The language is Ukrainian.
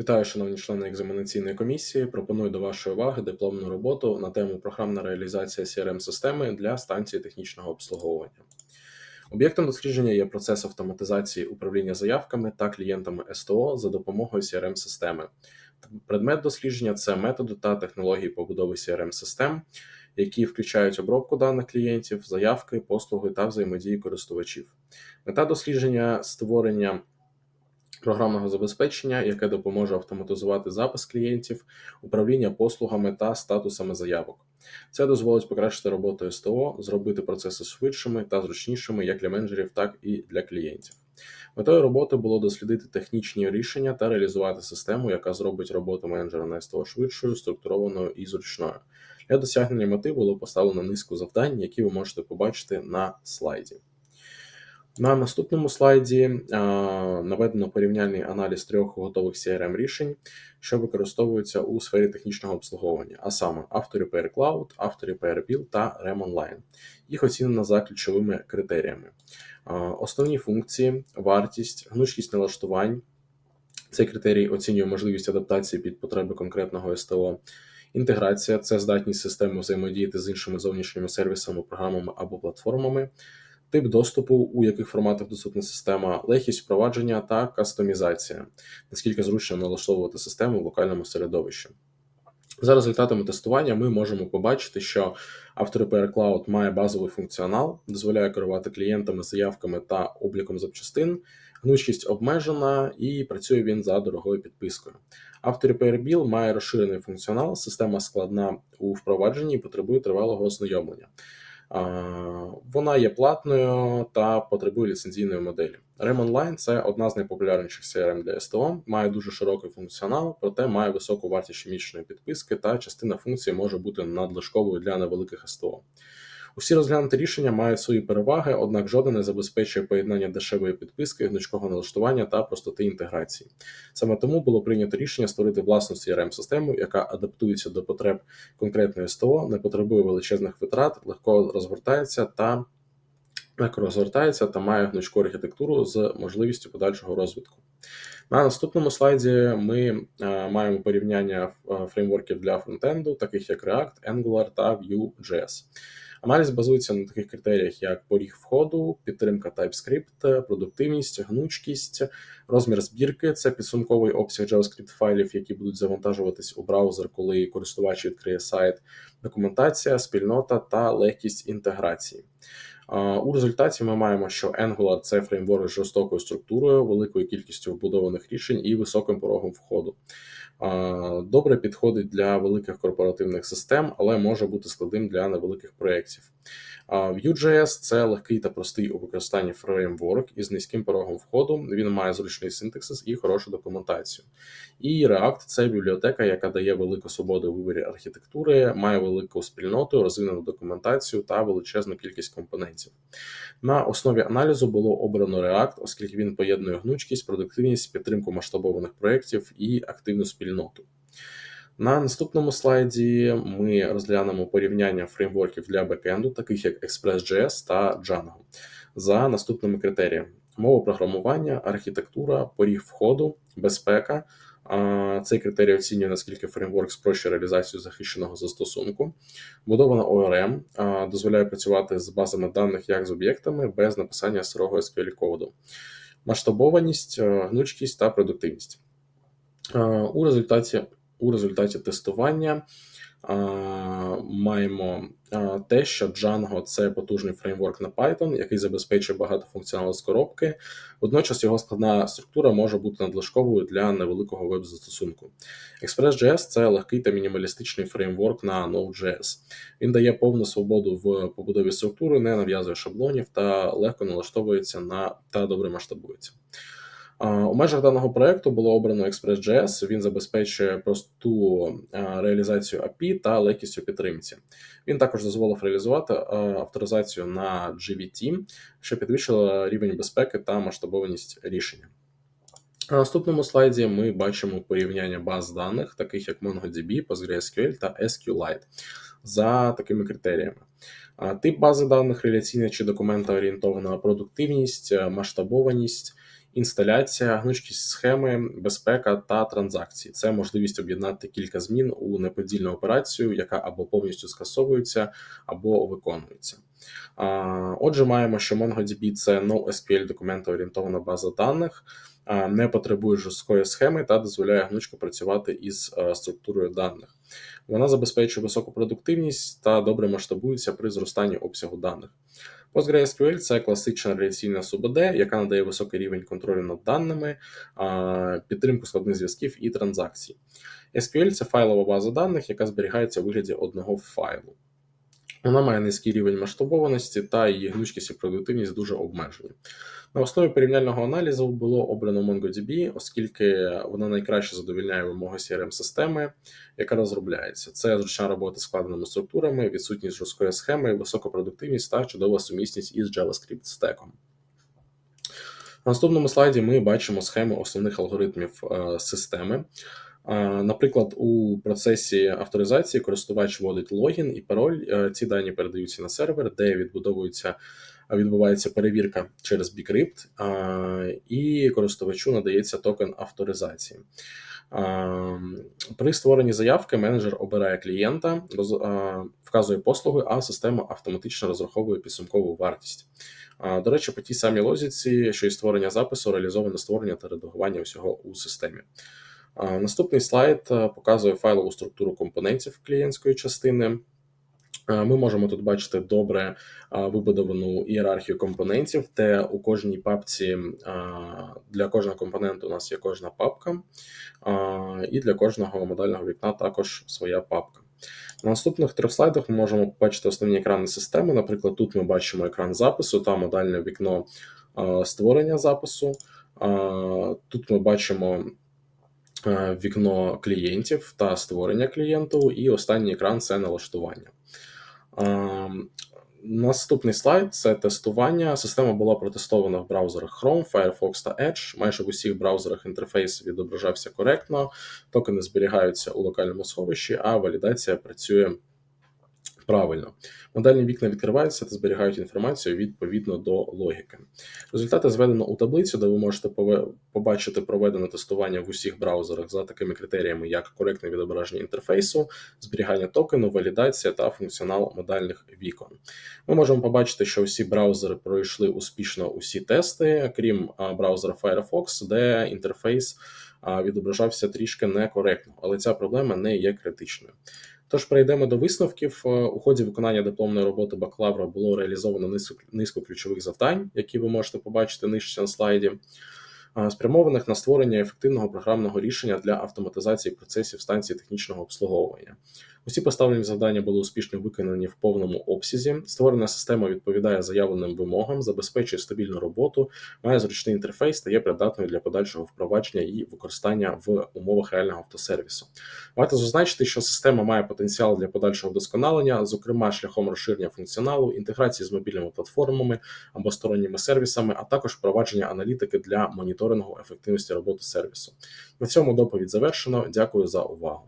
Вітаю, шановні члени екзаменаційної комісії. Пропоную до вашої уваги дипломну роботу на тему програмна реалізація crm системи для станції технічного обслуговування. Об'єктом дослідження є процес автоматизації управління заявками та клієнтами СТО за допомогою crm системи Предмет дослідження це методи та технології побудови crm систем які включають обробку даних клієнтів, заявки, послуги та взаємодії користувачів. Мета дослідження створення програмного забезпечення, яке допоможе автоматизувати запис клієнтів, управління послугами та статусами заявок. Це дозволить покращити роботу СТО, зробити процеси швидшими та зручнішими як для менеджерів, так і для клієнтів. Метою роботи було дослідити технічні рішення та реалізувати систему, яка зробить роботу менеджера на СТО швидшою, структурованою і зручною. Для досягнення мети було поставлено низку завдань, які ви можете побачити на слайді. На наступному слайді наведено порівняльний аналіз трьох готових crm рішень, що використовуються у сфері технічного обслуговування, а саме AutoRepair Cloud, AutoRepair Bill та REM Online. Їх оцінено за ключовими критеріями. Основні функції, вартість, гнучкість налаштувань. Цей критерій оцінює можливість адаптації під потреби конкретного СТО. Інтеграція це здатність системи взаємодіяти з іншими зовнішніми сервісами, програмами або платформами тип доступу, у яких форматах доступна система, легкість впровадження та кастомізація, наскільки зручно налаштовувати систему в локальному середовищі. За результатами тестування ми можемо побачити, що AutoRepair Cloud має базовий функціонал, дозволяє керувати клієнтами, заявками та обліком запчастин, гнучкість обмежена і працює він за дорогою підпискою. AutoRepair Bill має розширений функціонал, система складна у впровадженні і потребує тривалого ознайомлення. Вона є платною та потребує ліцензійної моделі. REM Online – це одна з найпопулярніших CRM для СТО, має дуже широкий функціонал, проте має високу вартість щомісячної підписки, та частина функцій може бути надлишковою для невеликих СТО. Усі розглянуті рішення мають свої переваги, однак жодне не забезпечує поєднання дешевої підписки, гнучкого налаштування та простоти інтеграції. Саме тому було прийнято рішення створити власну crm систему яка адаптується до потреб конкретної СТО, не потребує величезних витрат, легко розгортається та легко розгортається та має гнучку архітектуру з можливістю подальшого розвитку. На наступному слайді ми е, маємо порівняння е, фреймворків для фронтенду, таких як React, Angular та Vue.js. Аналіз базується на таких критеріях, як поріг входу, підтримка TypeScript, продуктивність, гнучкість, розмір збірки це підсумковий обсяг JavaScript файлів, які будуть завантажуватись у браузер, коли користувач відкриє сайт, документація, спільнота та легкість інтеграції. У результаті ми маємо, що Angular – це фреймворк з жорстокою структурою, великою кількістю вбудованих рішень і високим порогом входу. Добре підходить для великих корпоративних систем, але може бути складним для невеликих проєктів. Vue.js – це легкий та простий у використанні фреймворк із низьким порогом входу. Він має зручний синтаксис і хорошу документацію. І React це бібліотека, яка дає велику свободу у виборі архітектури, має велику спільноту, розвинену документацію та величезну кількість компонентів. На основі аналізу було обрано React, оскільки він поєднує гнучкість, продуктивність, підтримку масштабованих проєктів і активну спільноту. На наступному слайді ми розглянемо порівняння фреймворків для бекенду, таких як Express.js та Django, за наступними критеріями: мова програмування, архітектура, поріг входу, безпека. Цей критерій оцінює, наскільки фреймворк спрощує реалізацію захищеного застосунку. Будована ORM дозволяє працювати з базами даних як з об'єктами без написання сирого SQL коду, масштабованість, гнучкість та продуктивність. У результаті у результаті тестування маємо те, що Django – це потужний фреймворк на Python, який забезпечує багато функціоналу з коробки. Водночас його складна структура може бути надлишковою для невеликого веб-застосунку. Express.js – це легкий та мінімалістичний фреймворк на Node.js. Він дає повну свободу в побудові структури, не нав'язує шаблонів та легко налаштовується на та добре масштабується. У межах даного проекту було обрано Express.js, Він забезпечує просту реалізацію API та легкість у підтримці. Він також дозволив реалізувати авторизацію на GVT, що підвищило рівень безпеки та масштабованість рішення. На наступному слайді ми бачимо порівняння баз даних, таких як MongoDB, PostgreSQL та SQLite, за такими критеріями. Тип бази даних реляційна чи документоорієнтована продуктивність, масштабованість інсталяція, гнучкість схеми, безпека та транзакції. Це можливість об'єднати кілька змін у неподільну операцію, яка або повністю скасовується, або виконується. Отже, маємо, що MongoDB – це NoSQL документоорієнтована база даних, не потребує жорсткої схеми та дозволяє гнучко працювати із структурою даних. Вона забезпечує високу продуктивність та добре масштабується при зростанні обсягу даних. PostgreSQL – це класична реляційна СУБД, яка надає високий рівень контролю над даними, підтримку складних зв'язків і транзакцій. SQL – це файлова база даних, яка зберігається у вигляді одного файлу. Вона має низький рівень масштабованості та її гнучкість і продуктивність дуже обмежені. На основі порівняльного аналізу було обрано MongoDB, оскільки вона найкраще задовільняє вимоги crm системи яка розробляється. Це зручна робота з складеними структурами, відсутність жорсткої схеми, висока продуктивність та чудова сумісність із JavaScript стеком. На наступному слайді ми бачимо схему основних алгоритмів е, системи. Наприклад, у процесі авторизації користувач вводить логін і пароль. Е, ці дані передаються на сервер, де відбудовується відбувається перевірка через Bcrypt, і користувачу надається токен авторизації. При створенні заявки менеджер обирає клієнта, вказує послуги, а система автоматично розраховує підсумкову вартість. До речі, по тій самій лозіці, що і створення запису, реалізоване створення та редагування всього у системі. Наступний слайд е, показує файлову структуру компонентів клієнтської частини. Ми можемо тут бачити добре вибудовану ієрархію компонентів, де у кожній папці для кожного компоненту у нас є кожна папка, і для кожного модельного вікна також своя папка. На наступних трьох слайдах ми можемо побачити основні екрани системи. Наприклад, тут ми бачимо екран запису та модальне вікно створення запису. Тут ми бачимо Е, вікно клієнтів та створення клієнту, і останній екран це налаштування. Е, наступний слайд це тестування. Система була протестована в браузерах Chrome, Firefox та Edge. Майже в усіх браузерах інтерфейс відображався коректно, токени зберігаються у локальному сховищі, а валідація працює правильно. Модельні вікна відкриваються та зберігають інформацію відповідно до логіки. Результати зведено у таблицю, де ви можете побачити проведене тестування в усіх браузерах за такими критеріями, як коректне відображення інтерфейсу, зберігання токену, валідація та функціонал модельних вікон. Ми можемо побачити, що усі браузери пройшли успішно усі тести, крім браузера Firefox, де інтерфейс відображався трішки некоректно, але ця проблема не є критичною. Тож перейдемо до висновків. Е, у ході виконання дипломної роботи бакалавра було реалізовано низку ключових завдань, які ви можете побачити нижче на слайді спрямованих на створення ефективного програмного рішення для автоматизації процесів станції технічного обслуговування. Усі поставлені завдання були успішно виконані в повному обсязі. Створена система відповідає заявленим вимогам, забезпечує стабільну роботу, має зручний інтерфейс та є придатною для подальшого впровадження і використання в умовах реального автосервісу. Варто зазначити, що система має потенціал для подальшого вдосконалення, зокрема шляхом розширення функціоналу, інтеграції з мобільними платформами або сторонніми сервісами, а також впровадження аналітики для моніторингу ефективності роботи сервісу. На цьому доповідь завершено. Дякую за увагу.